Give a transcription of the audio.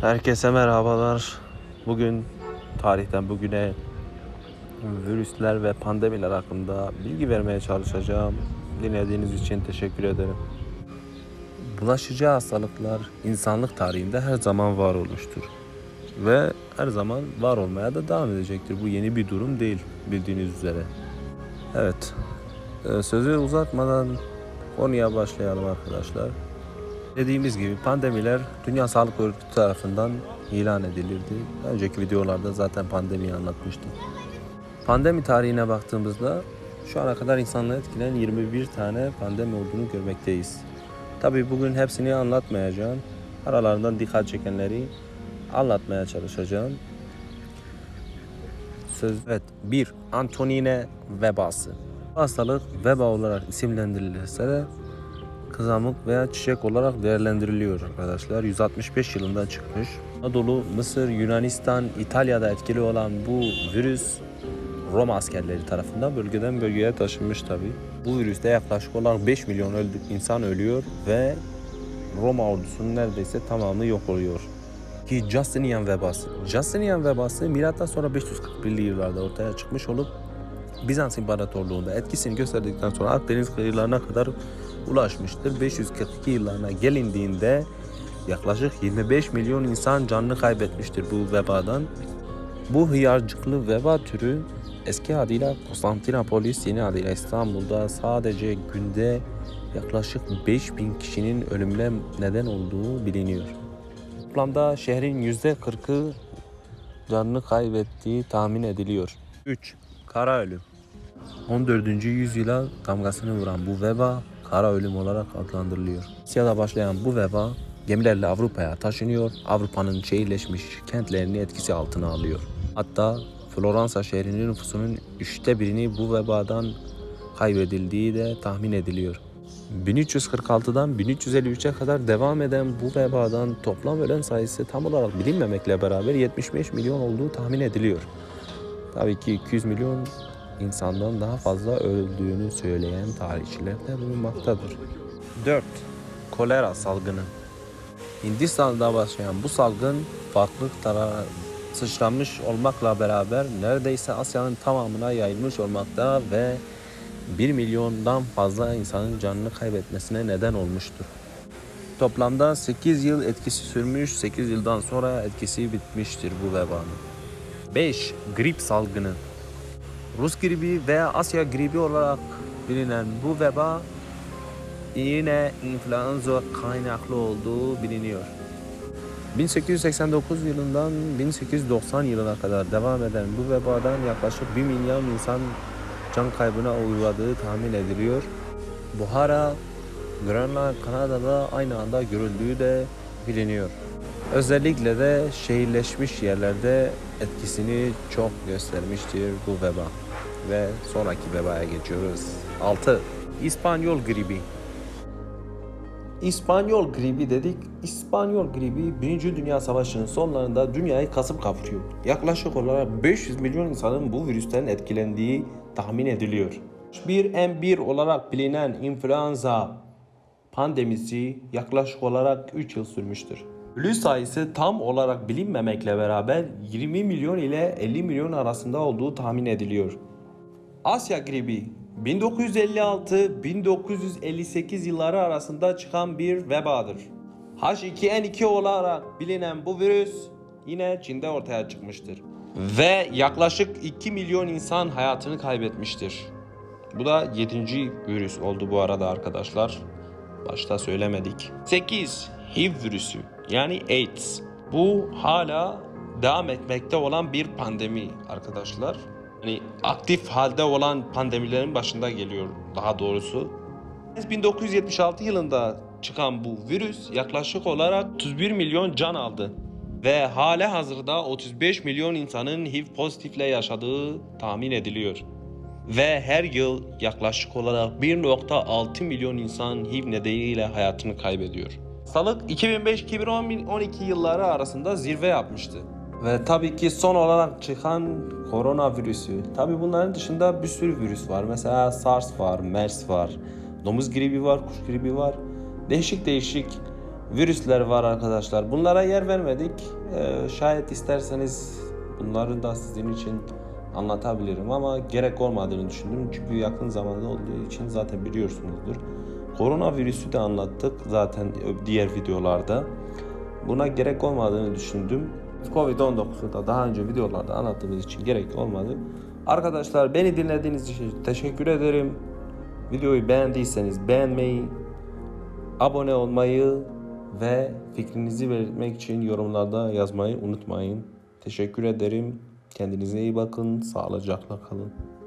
Herkese merhabalar. Bugün tarihten bugüne virüsler ve pandemiler hakkında bilgi vermeye çalışacağım. Dinlediğiniz için teşekkür ederim. Bulaşıcı hastalıklar insanlık tarihinde her zaman var olmuştur. Ve her zaman var olmaya da devam edecektir. Bu yeni bir durum değil bildiğiniz üzere. Evet. e, Sözü uzatmadan konuya başlayalım arkadaşlar. Dediğimiz gibi pandemiler Dünya Sağlık Örgütü tarafından ilan edilirdi. Önceki videolarda zaten pandemiyi anlatmıştım. Pandemi tarihine baktığımızda şu ana kadar insanlığı etkileyen 21 tane pandemi olduğunu görmekteyiz. Tabi bugün hepsini anlatmayacağım. Aralarından dikkat çekenleri anlatmaya çalışacağım. Söz evet 1. Antonine vebası. Hastalık veba olarak isimlendirilirse de kızamık veya çiçek olarak değerlendiriliyor arkadaşlar. 165 yılında çıkmış. Anadolu, Mısır, Yunanistan, İtalya'da etkili olan bu virüs Roma askerleri tarafından bölgeden bölgeye taşınmış tabi. Bu virüste yaklaşık olarak 5 milyon öldü, insan ölüyor ve Roma ordusunun neredeyse tamamı yok oluyor. Ki Justinian vebası. Justinian vebası milattan sonra 541'li yıllarda ortaya çıkmış olup Bizans İmparatorluğu'nda etkisini gösterdikten sonra Akdeniz kıyılarına kadar ulaşmıştır. 542 yıllarına gelindiğinde yaklaşık 25 milyon insan canını kaybetmiştir bu vebadan. Bu hıyarcıklı veba türü eski adıyla Konstantinopolis, yeni adıyla İstanbul'da sadece günde yaklaşık 5000 kişinin ölümüne neden olduğu biliniyor. Toplamda şehrin %40'ı canını kaybettiği tahmin ediliyor. 3. Kara ölüm 14. yüzyıla damgasını vuran bu veba kara ölüm olarak adlandırılıyor. Asya'da başlayan bu veba gemilerle Avrupa'ya taşınıyor, Avrupa'nın şehirleşmiş kentlerini etkisi altına alıyor. Hatta Floransa şehrinin nüfusunun üçte birini bu vebadan kaybedildiği de tahmin ediliyor. 1346'dan 1353'e kadar devam eden bu vebadan toplam ölen sayısı tam olarak bilinmemekle beraber 75 milyon olduğu tahmin ediliyor. Tabii ki 200 milyon insandan daha fazla öldüğünü söyleyen tarihçiler de bulunmaktadır. 4. Kolera salgını Hindistan'da başlayan bu salgın farklı tara sıçramış olmakla beraber neredeyse Asya'nın tamamına yayılmış olmakta ve 1 milyondan fazla insanın canını kaybetmesine neden olmuştur. Toplamda 8 yıl etkisi sürmüş, 8 yıldan sonra etkisi bitmiştir bu vebanın. 5. Grip salgını Rus gribi veya Asya gribi olarak bilinen bu veba yine influenza kaynaklı olduğu biliniyor. 1889 yılından 1890 yılına kadar devam eden bu vebadan yaklaşık 1 milyon insan can kaybına uğradığı tahmin ediliyor. Buhara, Grönland, Kanada'da aynı anda görüldüğü de biliniyor. Özellikle de şehirleşmiş yerlerde etkisini çok göstermiştir bu veba. Ve sonraki vebaya geçiyoruz. 6. İspanyol gribi. İspanyol gribi dedik. İspanyol gribi 1. Dünya Savaşı'nın sonlarında dünyayı kasıp kavuruyor. Yaklaşık olarak 500 milyon insanın bu virüsten etkilendiği tahmin ediliyor. Bir M1 olarak bilinen influenza pandemisi yaklaşık olarak 3 yıl sürmüştür. Ölü sayısı tam olarak bilinmemekle beraber 20 milyon ile 50 milyon arasında olduğu tahmin ediliyor. Asya gribi 1956-1958 yılları arasında çıkan bir vebadır. H2N2 olarak bilinen bu virüs yine Çin'de ortaya çıkmıştır. Ve yaklaşık 2 milyon insan hayatını kaybetmiştir. Bu da 7. virüs oldu bu arada arkadaşlar. Başta söylemedik. 8. HIV virüsü yani AIDS. Bu hala devam etmekte olan bir pandemi arkadaşlar. Hani aktif halde olan pandemilerin başında geliyor daha doğrusu. 1976 yılında çıkan bu virüs yaklaşık olarak 31 milyon can aldı. Ve hali hazırda 35 milyon insanın HIV pozitifle yaşadığı tahmin ediliyor. Ve her yıl yaklaşık olarak 1.6 milyon insan HIV nedeniyle hayatını kaybediyor. Hastalık 2005-2012 yılları arasında zirve yapmıştı. Ve tabii ki son olarak çıkan koronavirüsü. Tabii bunların dışında bir sürü virüs var. Mesela SARS var, MERS var, domuz gribi var, kuş gribi var. Değişik değişik virüsler var arkadaşlar. Bunlara yer vermedik. Ee, şayet isterseniz bunları da sizin için anlatabilirim ama gerek olmadığını düşündüm. Çünkü yakın zamanda olduğu için zaten biliyorsunuzdur. Koronavirüsü de anlattık zaten diğer videolarda. Buna gerek olmadığını düşündüm. Covid-19'u da daha önce videolarda anlattığımız için gerek olmadı. Arkadaşlar beni dinlediğiniz için teşekkür ederim. Videoyu beğendiyseniz beğenmeyi, abone olmayı ve fikrinizi belirtmek için yorumlarda yazmayı unutmayın. Teşekkür ederim. Kendinize iyi bakın. Sağlıcakla kalın.